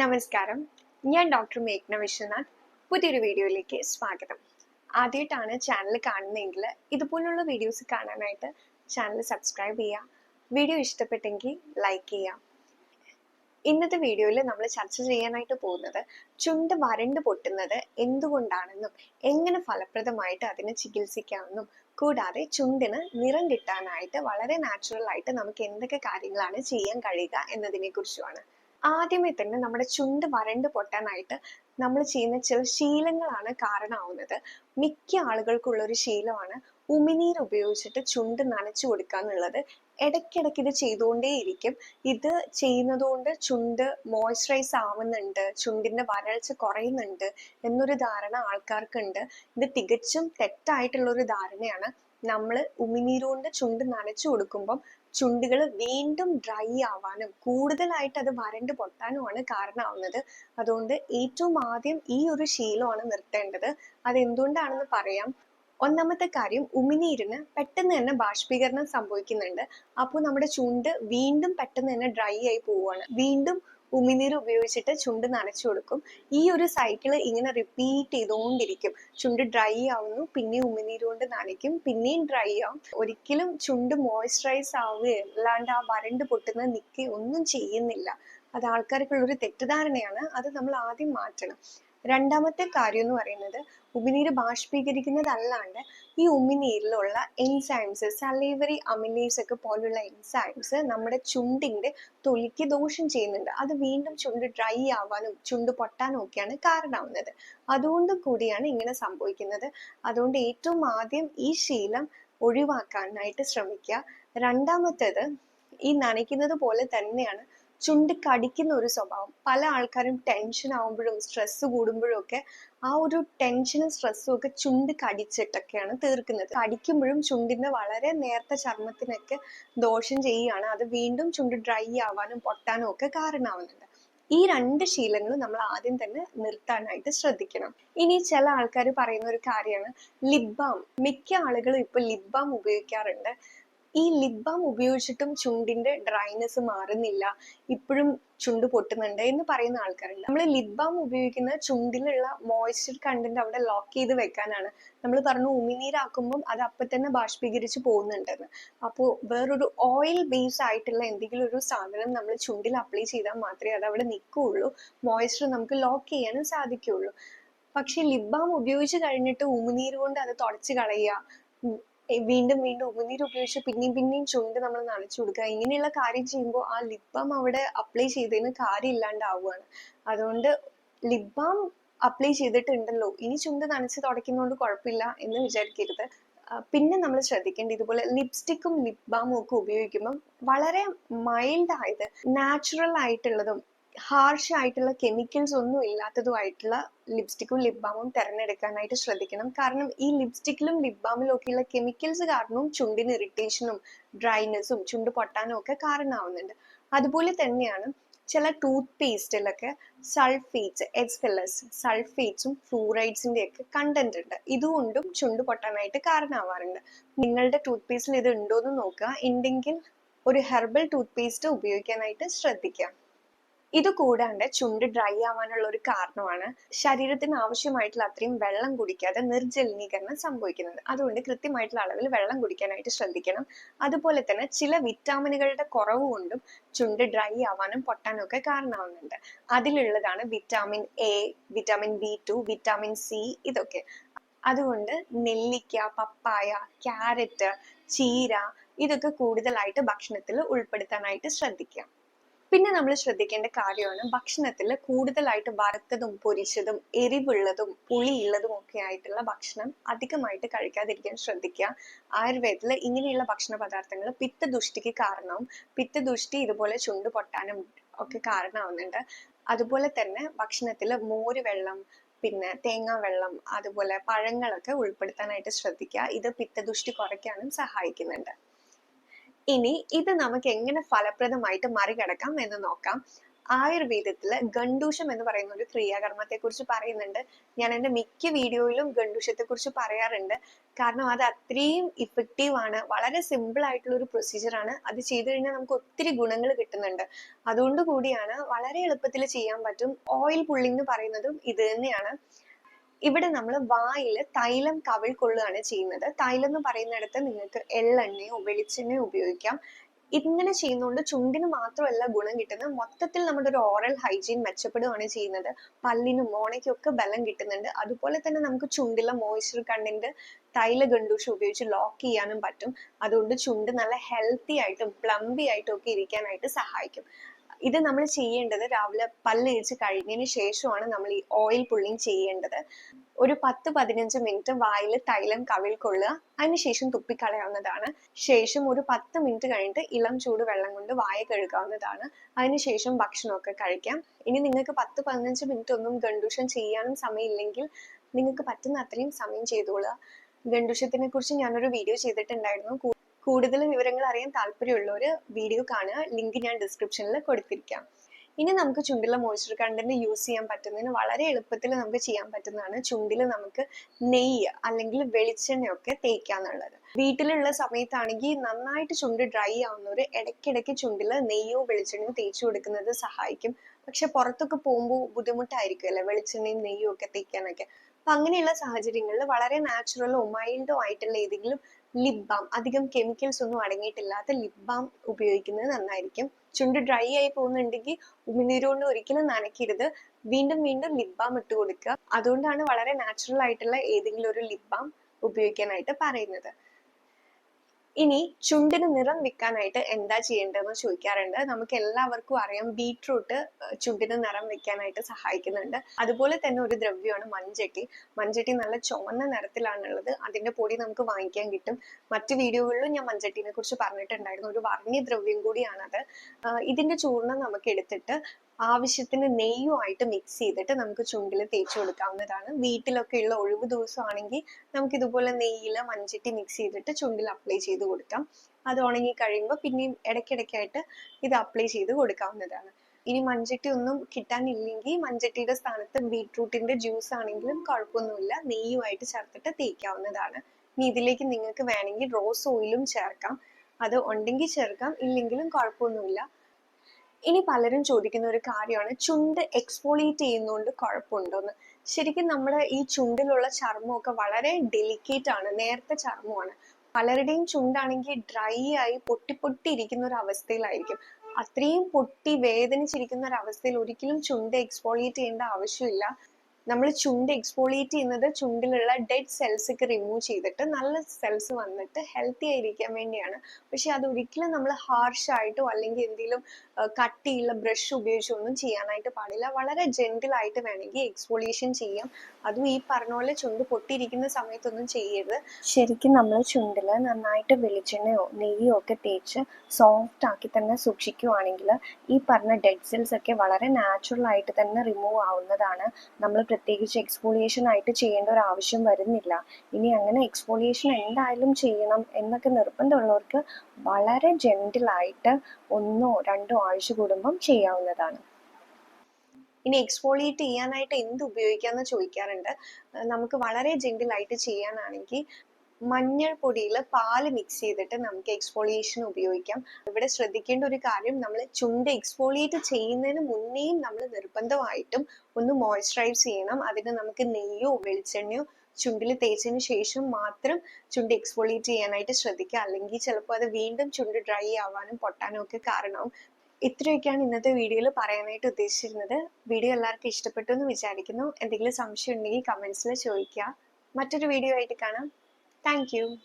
നമസ്കാരം. ഞാൻ ഡോക്ടർ മേഘ്ന വിശ്വനാഥ്. പുതിയൊരു വീഡിയോയിലേക്ക് സ്വാഗതം. ആദ്യമായിട്ടാണ് ചാനൽ കാണുന്നതെങ്കിൽ ഇതുപോലുള്ള വീഡിയോസ് കാണാനായിട്ട് ചാനൽ സബ്സ്ക്രൈബ് ചെയ്യുക. വീഡിയോ ഇഷ്ടപ്പെട്ടെങ്കിൽ ലൈക്ക് ചെയ്യുക. ഇന്നത്തെ വീഡിയോയിൽ നമ്മൾ ചർച്ച ചെയ്യാനായിട്ട് പോകുന്നത് ചുണ്ട് വരണ്ട് പൊട്ടുന്നത് എന്തുകൊണ്ടാണെന്നും എങ്ങനെ ഫലപ്രദമായിട്ട് അതിനെ ചികിത്സിക്കാമെന്നും കൂടാതെ ചുണ്ടിന് നിറം കിട്ടാനായിട്ട് വളരെ നാച്ചുറൽ ആയിട്ട് നമുക്ക് എന്തൊക്കെ കാര്യങ്ങളാണ് ചെയ്യാൻ കഴിയുക എന്നതിനെ കുറിച്ചുമാണ് ആദ്യമേ തന്നെ നമ്മുടെ ചുണ്ട് വരണ്ട് പൊട്ടാനായിട്ട് നമ്മൾ ചെയ്യുന്ന ചില ശീലങ്ങളാണ് കാരണമാവുന്നത്. മിക്ക ആളുകൾക്കുള്ള ഒരു ശീലമാണ് ഉമിനീർ ഉപയോഗിച്ചിട്ട് ചുണ്ട് നനച്ചു കൊടുക്കുക എന്നുള്ളത്. ഇടയ്ക്കിടയ്ക്ക് ഇത് ചെയ്തുകൊണ്ടേയിരിക്കും. ഇത് ചെയ്യുന്നതുകൊണ്ട് ചുണ്ട് മോയ്സ്ചറൈസ് ആവുന്നുണ്ട് ചുണ്ടിന്റെ വരൾച്ച കുറയുന്നുണ്ട് എന്നൊരു ധാരണ ആൾക്കാർക്കുണ്ട്. ഇത് തികച്ചും തെറ്റായിട്ടുള്ള ഒരു ധാരണയാണ്. നമ്മൾ ഉമിനീരുകൊണ്ട് ചുണ്ട് നനച്ചു കൊടുക്കുമ്പം ചുണ്ടുകൾ വീണ്ടും ഡ്രൈ ആവാനും കൂടുതലായിട്ട് അത് വരണ്ട് പൊട്ടാനുമാണ് കാരണമാവുന്നത്. അതുകൊണ്ട് ഏറ്റവും ആദ്യം ഈ ഒരു ശീലമാണ് നിർത്തേണ്ടത്. അത് എന്തുകൊണ്ടാണെന്ന് പറയാം. ഒന്നാമത്തെ കാര്യം ഉമിനീരിന് പെട്ടെന്ന് തന്നെ ബാഷ്പീകരണം സംഭവിക്കുന്നുണ്ട്. അപ്പോൾ നമ്മുടെ ചുണ്ട് വീണ്ടും പെട്ടെന്ന് തന്നെ ഡ്രൈ ആയി പോവുകയാണ്. വീണ്ടും ഉമിനീർ ഉപയോഗിച്ചിട്ട് ചുണ്ട് നനച്ചു കൊടുക്കും. ഈ ഒരു സൈക്കിൾ ഇങ്ങനെ റിപ്പീറ്റ് ചെയ്തുകൊണ്ടിരിക്കും. ചുണ്ട് ഡ്രൈ ആവുന്നു പിന്നെ ഉമിനീര് കൊണ്ട് നനയ്ക്കും പിന്നെയും ഡ്രൈ ആവും. ഒരിക്കലും ചുണ്ട് മോയ്സ്ചറൈസ് ആവുകയോ അല്ലാണ്ട് ആ വരണ്ട് പൊട്ടുന്ന നിൽക്കുകയോ ഒന്നും ചെയ്യുന്നില്ല. അത് ആൾക്കാർക്കുള്ള ഒരു തെറ്റിദ്ധാരണയാണ്. അത് നമ്മൾ ആദ്യം മാറ്റണം. രണ്ടാമത്തെ കാര്യം എന്ന് പറയുന്നത് ഉമിനീര് ബാഷ്പീകരിക്കുന്നതല്ലാണ്ട് ഈ ഉമിനീരിലുള്ള എൻസൈംസ് സലൈവറി അമിനേസ് ഒക്കെ പോലുള്ള എൻസൈംസ് നമ്മുടെ ചുണ്ടിന്റെ തൊലിക്ക് ദോഷം ചെയ്യുന്നുണ്ട്. അത് വീണ്ടും ചുണ്ട് ഡ്രൈ ആവാനും ചുണ്ട് പൊട്ടാനും ഒക്കെയാണ് കാരണമാവുന്നത്. അതുകൊണ്ട് കൂടിയാണ് ഇങ്ങനെ സംഭവിക്കുന്നത്. അതുകൊണ്ട് ഏറ്റവും ആദ്യം ഈ ശീലം ഒഴിവാക്കാനായിട്ട് ശ്രമിക്കുക. രണ്ടാമത്തേത് ഈ നനയ്ക്കുന്നത് പോലെ തന്നെയാണ് ചുണ്ട് കടിക്കുന്ന ഒരു സ്വഭാവം. പല ആൾക്കാരും ടെൻഷൻ ആവുമ്പോഴും സ്ട്രെസ് കൂടുമ്പോഴും ഒക്കെ ആ ഒരു ടെൻഷനും സ്ട്രെസ്സും ഒക്കെ ചുണ്ട് കടിച്ചിട്ടൊക്കെയാണ് തീർക്കുന്നത്. കടിക്കുമ്പോഴും ചുണ്ടിന്റെ വളരെ നേർത്ത ചർമ്മത്തിനൊക്കെ ദോഷം ചെയ്യുകയാണ്. അത് വീണ്ടും ചുണ്ട് ഡ്രൈ ആവാനും പൊട്ടാനും ഒക്കെ കാരണമാവുന്നുണ്ട്. ഈ രണ്ട് ശീലങ്ങളും നമ്മൾ ആദ്യം തന്നെ നിർത്താനായിട്ട് ശ്രദ്ധിക്കണം. ഇനി ചില ആൾക്കാർ പറയുന്ന ഒരു കാര്യമാണ്. ലിപ് ബാം മിക്ക ആളുകളും ഇപ്പൊ ലിപ് ബാം ഉപയോഗിക്കാറുണ്ട്. ഈ ലിപ് ബാം ഉപയോഗിച്ചിട്ടും ചുണ്ടിന്റെ ഡ്രൈനെസ് മാറുന്നില്ല. ഇപ്പോഴും ചുണ്ട് പൊട്ടുന്നുണ്ട് എന്ന് പറയുന്ന ആൾക്കാരുണ്ട്. നമ്മൾ ലിപ് ബാം ഉപയോഗിക്കുന്ന ചുണ്ടിലുള്ള മോയ്സ്ചർ കണ്ടന്റ് അവിടെ ലോക്ക് ചെയ്ത് വെക്കാനാണ്. നമ്മൾ പറഞ്ഞു ഉമിനീരാക്കുമ്പം അത് അപ്പം തന്നെ ബാഷ്പീകരിച്ച് പോകുന്നുണ്ടെന്ന്. അപ്പോൾ വേറൊരു ഓയിൽ ബേസ് ആയിട്ടുള്ള എന്തെങ്കിലും ഒരു സാധനം നമ്മൾ ചുണ്ടിൽ അപ്ലൈ ചെയ്താൽ മാത്രമേ അത് അവിടെ നിൽക്കുകയുള്ളൂ. മോയ്സ്ചർ നമുക്ക് ലോക്ക് ചെയ്യാനും സാധിക്കുകയുള്ളൂ. പക്ഷേ ലിപ് ബാം ഉപയോഗിച്ച് കഴിഞ്ഞിട്ട് ഉമിനീര് കൊണ്ട് അത് തുടച്ച് കളയുക വീണ്ടും വീണ്ടും ഉമിനീര് ഉപയോഗിച്ച് പിന്നെയും പിന്നെയും ചുണ്ട് നമ്മൾ നനച്ചു കൊടുക്കുക. ഇങ്ങനെയുള്ള കാര്യം ചെയ്യുമ്പോൾ ആ ലിപ് ബാം അവിടെ അപ്ലൈ ചെയ്തതിന് കാര്യം ഇല്ലാണ്ടാവുകയാണ്. അതുകൊണ്ട് ലിപ് ബാം അപ്ലൈ ചെയ്തിട്ടുണ്ടല്ലോ. ഇനി ചുണ്ട് നനച്ച് തുടയ്ക്കുന്നതുകൊണ്ട് കുഴപ്പമില്ല എന്ന് വിചാരിക്കരുത്. പിന്നെ നമ്മൾ ശ്രദ്ധിക്കേണ്ടത് ഇതുപോലെ ലിപ്സ്റ്റിക്കും ലിപ് ബാമും ഒക്കെ ഉപയോഗിക്കുമ്പോൾ വളരെ മൈൽഡ് ആയത് നാച്ചുറൽ ആയിട്ടുള്ളതും ഹാർഷ് ആയിട്ടുള്ള കെമിക്കൽസ് ഒന്നും ഇല്ലാത്തതുമായിട്ടുള്ള ലിപ്സ്റ്റിക്കും ലിപ് ബാമും തിരഞ്ഞെടുക്കാനായിട്ട് ശ്രദ്ധിക്കണം. കാരണം ഈ ലിപ്സ്റ്റിക്കിലും ലിപ് ബാമിലും ഒക്കെയുള്ള കെമിക്കൽസ് കാരണവും ചുണ്ടിന് ഇറിറ്റേഷനും ഡ്രൈനെസ്സും ചുണ്ട് പൊട്ടാനും ഒക്കെ കാരണമാവുന്നുണ്ട്. അതുപോലെ തന്നെയാണ് ചില ടൂത്ത് പേസ്റ്റിലൊക്കെ സൾഫേറ്റ്സ് എച്ച് ഫില്ലസ് സൾഫേറ്റ്സും ഫ്ലൂറൈഡ്സിന്റെ ഒക്കെ കണ്ടന്റ് ഉണ്ട്. ഇതുകൊണ്ടും ചുണ്ട് പൊട്ടാനായിട്ട് കാരണമാവാറുണ്ട്. നിങ്ങളുടെ ടൂത്ത് പേസ്റ്റിൽ ഇത് ഉണ്ടോ എന്ന് നോക്കുക. ഉണ്ടെങ്കിൽ ഒരു ഹെർബൽ ടൂത്ത് പേസ്റ്റ് ഉപയോഗിക്കാനായിട്ട് ശ്രദ്ധിക്കാം ഇത് കൂടാണ്ട് ചുണ്ട് ഡ്രൈ ആവാനുള്ള ഒരു കാരണമാണ് ശരീരത്തിന് ആവശ്യമായിട്ടുള്ള അത്രയും വെള്ളം കുടിക്കാതെ നിർജലീകരണം സംഭവിക്കുന്നത്. അതുകൊണ്ട് കൃത്യമായിട്ടുള്ള അളവിൽ വെള്ളം കുടിക്കാനായിട്ട് ശ്രദ്ധിക്കണം. അതുപോലെ തന്നെ ചില വിറ്റാമിനുകളുടെ കുറവ് കൊണ്ടും ചുണ്ട് ഡ്രൈ ആവാനും പൊട്ടാനും ഒക്കെ കാരണമാവുന്നുണ്ട്. അതിലുള്ളതാണ് vitamin A vitamin B two vitamin C ഇതൊക്കെ. അതുകൊണ്ട് നെല്ലിക്ക പപ്പായ ക്യാരറ്റ് ചീര ഇതൊക്കെ കൂടുതലായിട്ട് ഭക്ഷണത്തിൽ ഉൾപ്പെടുത്താനായിട്ട് ശ്രദ്ധിക്കാം പിന്നെ നമ്മൾ ശ്രദ്ധിക്കേണ്ട കാര്യമാണ് ഭക്ഷണത്തിൽ കൂടുതലായിട്ട് വറുത്തതും പൊരിച്ചതും എരിവുള്ളതും പുളിയുള്ളതും ഒക്കെ ആയിട്ടുള്ള ഭക്ഷണം അധികമായിട്ട് കഴിക്കാതിരിക്കാൻ ശ്രദ്ധിക്കുക. ആയുർവേദത്തിൽ ഇങ്ങനെയുള്ള ഭക്ഷണ പദാർത്ഥങ്ങൾ പിത്തദുഷ്ടിക്ക് കാരണവും പിത്തദുഷ്ടി ഇതുപോലെ ചുണ്ടു പൊട്ടാനും ഒക്കെ കാരണമാവുന്നുണ്ട്. അതുപോലെ തന്നെ ഭക്ഷണത്തിൽ മോര് വെള്ളം പിന്നെ തേങ്ങാ വെള്ളം അതുപോലെ പഴങ്ങളൊക്കെ ഉൾപ്പെടുത്താനായിട്ട് ശ്രദ്ധിക്കുക. ഇത് പിത്തദുഷ്ടി കുറയ്ക്കാനും സഹായിക്കുന്നുണ്ട്. ഇനി ഇത് നമുക്ക് എങ്ങനെ ഫലപ്രദമായിട്ട് മറികടക്കാം എന്ന് നോക്കാം. ആയുർവേദത്തിൽ ഗണ്ടൂഷം എന്ന് പറയുന്ന ഒരു ക്രിയാകർമ്മത്തെ കുറിച്ച് പറയുന്നുണ്ട്. ഞാൻ എന്റെ മിക്ക വീഡിയോയിലും ഗണ്ടൂഷത്തെ കുറിച്ച് പറയാറുണ്ട്. കാരണം അത് അത്രയും ഇഫക്റ്റീവ് ആണ്. വളരെ സിമ്പിൾ ആയിട്ടുള്ള ഒരു പ്രൊസീജിയർ ആണ്. അത് ചെയ്തു കഴിഞ്ഞാൽ നമുക്ക് ഒത്തിരി ഗുണങ്ങൾ കിട്ടുന്നുണ്ട്. അതുകൊണ്ട് കൂടിയാണ് വളരെ എളുപ്പത്തിൽ ചെയ്യാൻ പറ്റും. ഓയിൽ പുള്ളിങ് എന്ന് പറയുന്നതും ഇത് തന്നെയാണ്. ഇവിടെ നമ്മൾ വായിൽ തൈലം കവിൾ കൊള്ളുകയാണ് ചെയ്യുന്നത്. തൈലം എന്ന് പറയുന്നിടത്ത് നിങ്ങൾക്ക് എള്ളെണ്ണയോ വെളിച്ചെണ്ണയോ ഉപയോഗിക്കാം. ഇങ്ങനെ ചെയ്യുന്നതുകൊണ്ട് ചുണ്ടിന് മാത്രമല്ല ഗുണം കിട്ടുന്നത്. മൊത്തത്തിൽ നമ്മുടെ ഒരു ഓറൽ ഹൈജീൻ മെച്ചപ്പെടുകയാണ് ചെയ്യുന്നത്. പല്ലിനും മോണയ്ക്കും ഒക്കെ ബലം കിട്ടുന്നുണ്ട്. അതുപോലെ തന്നെ നമുക്ക് ചുണ്ടിലെ മോയിസ്ചർ കണ്ടന്റ് തൈല ഗണ്ടൂഷം ഉപയോഗിച്ച് ലോക്ക് ചെയ്യാനും പറ്റും. അതുകൊണ്ട് ചുണ്ട് നല്ല ഹെൽത്തി ആയിട്ടും പ്ലംബി ആയിട്ടും ഒക്കെ ഇരിക്കാനായിട്ട് സഹായിക്കും. ഇത് നമ്മൾ ചെയ്യേണ്ടത് രാവിലെ പല്ലേച്ച് കഴിഞ്ഞതിന് ശേഷമാണ് നമ്മൾ ഈ ഓയിൽ പുള്ളിങ് ചെയ്യേണ്ടത്. ഒരു പത്ത് പതിനഞ്ച് മിനിറ്റ് വായിൽ തൈലം കവിൽ കൊള്ളുക അതിനുശേഷം തുപ്പിക്കളയാവുന്നതാണ് ശേഷം ഒരു പത്ത് മിനിറ്റ് കഴിഞ്ഞിട്ട് ഇളം ചൂട് വെള്ളം കൊണ്ട് വായ കഴുകാവുന്നതാണ്. അതിനുശേഷം ഭക്ഷണമൊക്കെ കഴിക്കാം. ഇനി നിങ്ങൾക്ക് പത്ത് പതിനഞ്ച് മിനിറ്റ് ഒന്നും ഗണ്ടൂഷൻ ചെയ്യാനും സമയമില്ലെങ്കിൽ നിങ്ങൾക്ക് പറ്റുന്ന അത്രയും സമയം ചെയ്തോളുക. ഗണ്ടൂഷത്തിനെ കുറിച്ച് ഞാനൊരു വീഡിയോ ചെയ്തിട്ടുണ്ടായിരുന്നു. കൂടുതൽ വിവരങ്ങൾ അറിയാൻ താല്പര്യമുള്ളവർ വീഡിയോ കാണുക. ലിങ്ക് ഞാൻ ഡിസ്ക്രിപ്ഷനിൽ കൊടുത്തിരിക്കാം. ഇനി നമുക്ക് ചുണ്ടിലെ മോയ്സ്ചർ കണ്ടന്റ് യൂസ് ചെയ്യാൻ പറ്റുന്നതിന് വളരെ എളുപ്പത്തിൽ നമുക്ക് ചെയ്യാൻ പറ്റുന്നതാണ് ചുണ്ടിൽ നമുക്ക് നെയ്യ് അല്ലെങ്കിൽ വെളിച്ചെണ്ണയൊക്കെ തേക്കാന്നുള്ളത് വീട്ടിലുള്ള സമയത്താണെങ്കിൽ നന്നായിട്ട് ചുണ്ട് ഡ്രൈ ആവുന്നവർ ഇടയ്ക്കിടയ്ക്ക് ചുണ്ടിൽ നെയ്യോ വെളിച്ചെണ്ണയോ തേച്ചു കൊടുക്കുന്നത് സഹായിക്കും. പക്ഷെ പുറത്തൊക്കെ പോകുമ്പോൾ ബുദ്ധിമുട്ടായിരിക്കും അല്ലെ? വെളിച്ചെണ്ണയും നെയ്യും ഒക്കെ തേക്കാനൊക്കെ അപ്പൊ അങ്ങനെയുള്ള സാഹചര്യങ്ങളിൽ വളരെ നാച്ചുറലോ മൈൽഡോ ആയിട്ടുള്ള ഏതെങ്കിലും ലിപ് ബാം അധികം കെമിക്കൽസ് ഒന്നും അടങ്ങിയിട്ടില്ലാത്ത ലിപ് ബാം ഉപയോഗിക്കുന്നത് നന്നായിരിക്കും. ചുണ്ട് ഡ്രൈ ആയി പോകുന്നുണ്ടെങ്കിൽ ഉമിനീരുകൊണ്ട് ഒരിക്കലും നനയ്ക്കരുത്. വീണ്ടും വീണ്ടും ലിപ് ബാം ഇട്ട് കൊടുക്കുക. അതുകൊണ്ടാണ് വളരെ നാച്ചുറൽ ആയിട്ടുള്ള ഏതെങ്കിലും ഒരു ലിപ് ബാം ഉപയോഗിക്കാനായിട്ട് പറയുന്നത്. ഇനി ചുണ്ടിന് നിറം വെക്കാനായിട്ട് എന്താ ചെയ്യേണ്ടതെന്ന് ചോദിക്കാറുണ്ട്. നമുക്ക് എല്ലാവർക്കും അറിയാം ബീട്രൂട്ട് ചുണ്ടിന് നിറം വെക്കാനായിട്ട് സഹായിക്കുന്നുണ്ട്. അതുപോലെ തന്നെ ഒരു ദ്രവ്യമാണ് മൺചട്ടി. മൺചട്ടി നല്ല ചുവന്ന നിറത്തിലാണുള്ളത്. അതിന്റെ പൊടി നമുക്ക് വാങ്ങിക്കാൻ കിട്ടും. മറ്റു വീഡിയോകളിലും ഞാൻ മൺചട്ടിനെ കുറിച്ച് പറഞ്ഞിട്ടുണ്ടായിരുന്നു. ഒരു വർണ ദ്രവ്യം കൂടിയാണത്. ഇതിന്റെ ചൂർണം നമുക്ക് എടുത്തിട്ട് ആവശ്യത്തിന് നെയ്യുമായിട്ട് മിക്സ് ചെയ്തിട്ട് നമുക്ക് ചുണ്ടിൽ തേച്ച് കൊടുക്കാവുന്നതാണ്. വീട്ടിലൊക്കെ ഉള്ള ഒഴിവ് ദിവസമാണെങ്കിൽ നമുക്ക് ഇതുപോലെ നെയ്യിൽ മഞ്ചട്ടി മിക്സ് ചെയ്തിട്ട് ചുണ്ടിൽ അപ്ലൈ ചെയ്ത് കൊടുക്കാം. അത് ഉണങ്ങി കഴിയുമ്പോൾ പിന്നെയും ഇടയ്ക്കിടയ്ക്കായിട്ട് ഇത് അപ്ലൈ ചെയ്ത് കൊടുക്കാവുന്നതാണ്. ഇനി മഞ്ചട്ടി ഒന്നും കിട്ടാനില്ലെങ്കിൽ മഞ്ചട്ടിയുടെ സ്ഥാനത്ത് ബീട്രൂട്ടിന്റെ ജ്യൂസ് ആണെങ്കിലും കുഴപ്പമൊന്നുമില്ല. നെയ്യുമായിട്ട് ചേർത്തിട്ട് തേക്കാവുന്നതാണ്. ഇനി ഇതിലേക്ക് നിങ്ങൾക്ക് വേണമെങ്കിൽ റോസ് ഓയിലും ചേർക്കാം. അത് ഉണ്ടെങ്കിൽ ചേർക്കാം. ഇല്ലെങ്കിലും കുഴപ്പമൊന്നുമില്ല. ഇനി പലരും ചോദിക്കുന്ന ഒരു കാര്യമാണ് ചുണ്ട് എക്സ്പോളിയേറ്റ് ചെയ്യുന്നതുകൊണ്ട് കുഴപ്പമുണ്ടോന്ന് ശരിക്കും നമ്മുടെ ഈ ചുണ്ടിലുള്ള ചർമ്മമൊക്കെ വളരെ ഡെലിക്കേറ്റ് ആണ് നേരത്തെ ചർമ്മമാണ്. പലരുടെയും ചുണ്ടാണെങ്കിൽ ഡ്രൈ ആയി പൊട്ടി പൊട്ടി ഇരിക്കുന്ന ഒരു അവസ്ഥയിലായിരിക്കും. അത്രയും പൊട്ടി വേദനിച്ചിരിക്കുന്ന ഒരു അവസ്ഥയിൽ ഒരിക്കലും ചുണ്ട് എക്സ്പോളിയേറ്റ് ചെയ്യേണ്ട ആവശ്യമില്ല. നമ്മൾ ചുണ്ട് എക്സ്പോളിയേറ്റ് ചെയ്യുന്നത് ചുണ്ടിലുള്ള ഡെഡ് സെൽസ് ഒക്കെ റിമൂവ് ചെയ്തിട്ട് നല്ല സെൽസ് വന്നിട്ട് ഹെൽത്തി ആയിരിക്കാൻ വേണ്ടിയാണ്. പക്ഷെ അത് ഒരിക്കലും നമ്മൾ ഹാർഷ് ആയിട്ടോ അല്ലെങ്കിൽ എന്തെങ്കിലും കട്ടിയുള്ള ബ്രഷ് ഉപയോഗിച്ചോ ഒന്നും ചെയ്യാനായിട്ട് പാടില്ല. വളരെ ജെന്റിൽ ആയിട്ട് വേണമെങ്കിൽ എക്സ്പോളിയേഷൻ ചെയ്യാം. അതും ഈ പറഞ്ഞ പോലെ ചുണ്ട് പൊട്ടിയിരിക്കുന്ന സമയത്തൊന്നും ചെയ്യരുത്. ശരിക്കും നമ്മൾ ചുണ്ടിൽ നന്നായിട്ട് വെളിച്ചെണ്ണയോ നെയ്യോ ഒക്കെ തേച്ച് സോഫ്റ്റ് ആക്കി തന്നെ സൂക്ഷിക്കുവാണെങ്കിൽ ഈ പറഞ്ഞ ഡെഡ് സെൽസ് ഒക്കെ വളരെ നാച്ചുറൽ ആയിട്ട് തന്നെ റിമൂവ് ആവുന്നതാണ് നമ്മൾ പ്രത്യേകിച്ച് എക്സ്പോളിയേഷൻ ആയിട്ട് ചെയ്യേണ്ട ഒരു ആവശ്യം വരുന്നില്ല. ഇനി അങ്ങനെ എക്സ്പോളിയേഷൻ എന്തായാലും ചെയ്യണം എന്നൊക്കെ നിർബന്ധമുള്ളവർക്ക് വളരെ ജെന്റിലായിട്ട് ഒന്നോ രണ്ടോ ആഴ്ച കൂടുമ്പം ചെയ്യാവുന്നതാണ്. ഇനി എക്സ്പോളിയേറ്റ് ചെയ്യാനായിട്ട് എന്ത് ഉപയോഗിക്കാന്ന് ചോദിക്കാറുണ്ട്. നമുക്ക് വളരെ ജെന്റിലായിട്ട് ചെയ്യാനാണെങ്കിൽ മഞ്ഞൾ പൊടിയിൽ പാൽ മിക്സ് ചെയ്തിട്ട് നമുക്ക് എക്സ്പോളിയേഷൻ ഉപയോഗിക്കാം. ഇവിടെ ശ്രദ്ധിക്കേണ്ട ഒരു കാര്യം നമ്മൾ ചുണ്ട് എക്സ്പോളിയേറ്റ് ചെയ്യുന്നതിന് മുന്നേയും നമ്മൾ നിർബന്ധമായിട്ടും ഒന്ന് മോയ്സ്ചറൈസ് ചെയ്യണം. അതിന് നമുക്ക് നെയ്യോ വെളിച്ചെണ്ണയോ ചുണ്ടിൽ തേച്ചതിന് ശേഷം മാത്രം ചുണ്ട് എക്സ്പോളിയേറ്റ് ചെയ്യാനായിട്ട് ശ്രദ്ധിക്കുക. അല്ലെങ്കിൽ ചിലപ്പോൾ അത് വീണ്ടും ചുണ്ട് ഡ്രൈ ആവാനും പൊട്ടാനും ഒക്കെ കാരണമാവും. ഇത്രയൊക്കെയാണ് ഇന്നത്തെ വീഡിയോയിൽ പറയാനായിട്ട് ഉദ്ദേശിച്ചിരുന്നത്. വീഡിയോ എല്ലാവർക്കും ഇഷ്ടപ്പെട്ടു എന്ന് വിചാരിക്കുന്നു. എന്തെങ്കിലും സംശയം ഉണ്ടെങ്കിൽ കമൻസിൽ ചോദിക്കുക. മറ്റൊരു വീഡിയോ ആയിട്ട് കാണാം. Thank you.